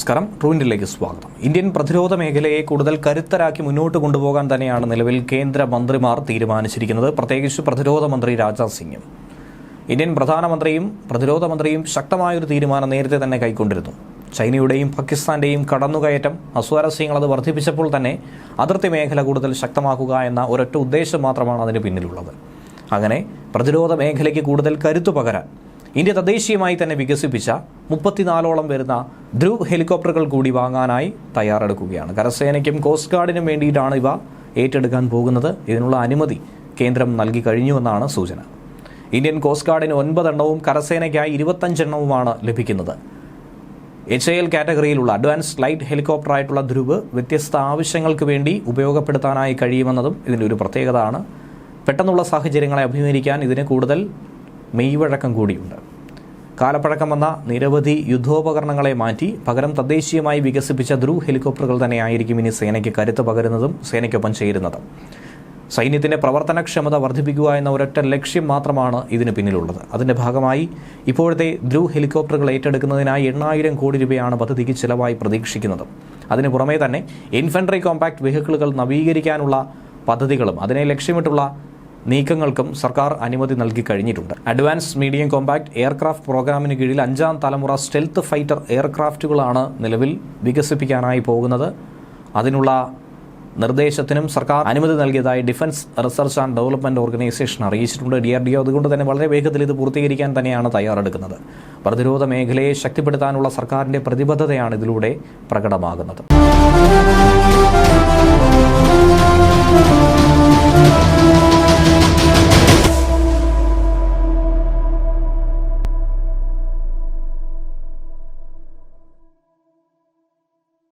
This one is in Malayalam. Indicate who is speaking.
Speaker 1: നമസ്കാരം. ട്രൂവിന്റിലേക്ക് സ്വാഗതം. ഇന്ത്യൻ പ്രതിരോധ മേഖലയെ കൂടുതൽ കരുത്തരാക്കി മുന്നോട്ട് കൊണ്ടുപോകാൻ തന്നെയാണ് നിലവിൽ കേന്ദ്ര മന്ത്രിമാർ തീരുമാനിച്ചിരിക്കുന്നത്. പ്രത്യേകിച്ച് പ്രതിരോധ മന്ത്രി രാജ്നാഥ് സിംഗും. ഇന്ത്യൻ പ്രധാനമന്ത്രിയും പ്രതിരോധ മന്ത്രിയും ശക്തമായൊരു തീരുമാനം നേരത്തെ തന്നെ കൈക്കൊണ്ടിരുന്നു. ചൈനയുടെയും പാകിസ്ഥാന്റെയും കടന്നുകയറ്റം അസ്വാരസ്യങ്ങൾ അത് വർദ്ധിപ്പിച്ചപ്പോൾ തന്നെ അതിർത്തി മേഖല കൂടുതൽ ശക്തമാക്കുക എന്ന ഒരൊറ്റ ഉദ്ദേശം മാത്രമാണ് അതിന് പിന്നിലുള്ളത്. അങ്ങനെ പ്രതിരോധ മേഖലയ്ക്ക് കൂടുതൽ കരുത്തു പകരാൻ ഇന്ത്യ തദ്ദേശീയമായി തന്നെ വികസിപ്പിച്ച മുപ്പത്തിനാലോളം വരുന്ന ധ്രുവ് ഹെലികോപ്റ്ററുകൾ കൂടി വാങ്ങാനായി തയ്യാറെടുക്കുകയാണ്. കരസേനയ്ക്കും കോസ്റ്റ് ഗാർഡിനും വേണ്ടിയിട്ടാണ് ഇവ ഏറ്റെടുക്കാൻ പോകുന്നത്. ഇതിനുള്ള അനുമതി കേന്ദ്രം നൽകി കഴിഞ്ഞുവെന്നാണ് സൂചന. ഇന്ത്യൻ കോസ്റ്റ് ഗാർഡിന് ഒൻപതെണ്ണവും കരസേനയ്ക്കായി ഇരുപത്തഞ്ചെണ്ണവുമാണ് ലഭിക്കുന്നത്. എച്ച് എ എൽ കാറ്റഗറിയിലുള്ള അഡ്വാൻസ് ലൈറ്റ് ഹെലികോപ്റ്റർ ആയിട്ടുള്ള ധ്രുവ് വ്യത്യസ്ത ആവശ്യങ്ങൾക്ക് വേണ്ടി ഉപയോഗപ്പെടുത്താനായി കഴിയുമെന്നതും ഇതിന്റെ ഒരു പ്രത്യേകതയാണ്. പെട്ടെന്നുള്ള സാഹചര്യങ്ങളെ അഭിമുഖീകരിക്കാൻ ഇതിന് കൂടുതൽ മെയ്വഴക്കം കൂടിയുണ്ട്. കാലപ്പഴക്കം വന്ന നിരവധി യുദ്ധോപകരണങ്ങളെ മാറ്റി പകരം തദ്ദേശീയമായി വികസിപ്പിച്ച ധ്രുവ് ഹെലികോപ്റ്ററുകൾ തന്നെയായിരിക്കും ഇനി സേനയ്ക്ക് കരുത്ത് പകരുന്നതും സേനയ്ക്കൊപ്പം ചേരുന്നതും. സൈന്യത്തിന്റെ പ്രവർത്തനക്ഷമത വർദ്ധിപ്പിക്കുക എന്ന ഒരൊറ്റ ലക്ഷ്യം മാത്രമാണ് ഇതിന് പിന്നിലുള്ളത്. അതിന്റെ ഭാഗമായി ഇപ്പോഴത്തെ ധ്രുവ് ഹെലികോപ്റ്ററുകൾ ഏറ്റെടുക്കുന്നതിനായി എണ്ണായിരം കോടി രൂപയാണ് പദ്ധതിക്ക് ചിലവായി പ്രതീക്ഷിക്കുന്നത്. അതിന് പുറമേ തന്നെ ഇൻഫൻട്രി കോമ്പാക്ട് വെഹിക്കിളുകൾ നവീകരിക്കാനുള്ള പദ്ധതികളും അതിനെ ലക്ഷ്യമിട്ടുള്ള നീക്കങ്ങൾക്കും സർക്കാർ അനുമതി നൽകി കഴിഞ്ഞിട്ടുണ്ട്. അഡ്വാൻസ് മീഡിയം കോമ്പാക്ട് എയർക്രാഫ്റ്റ് പ്രോഗ്രാമിന് കീഴിൽ അഞ്ചാം തലമുറ സ്റ്റെൽത്ത് ഫൈറ്റർ എയർക്രാഫ്റ്റുകളാണ് നിലവിൽ വികസിപ്പിക്കാനായി പോകുന്നത്. അതിനുള്ള നിർദ്ദേശത്തിനും സർക്കാർ അനുമതി നൽകിയതായി Defence Research and Development Organisation അറിയിച്ചിട്ടുണ്ട്. ഡി ആർ ഡി ഒ അതുകൊണ്ട് തന്നെ വളരെ വേഗത്തിൽ ഇത് പൂർത്തീകരിക്കാൻ തന്നെയാണ് തയ്യാറെടുക്കുന്നത്. പ്രതിരോധ മേഖലയെ ശക്തിപ്പെടുത്താനുള്ള സർക്കാരിന്റെ പ്രതിബദ്ധതയാണ് ഇതിലൂടെ പ്രകടമാകുന്നത്.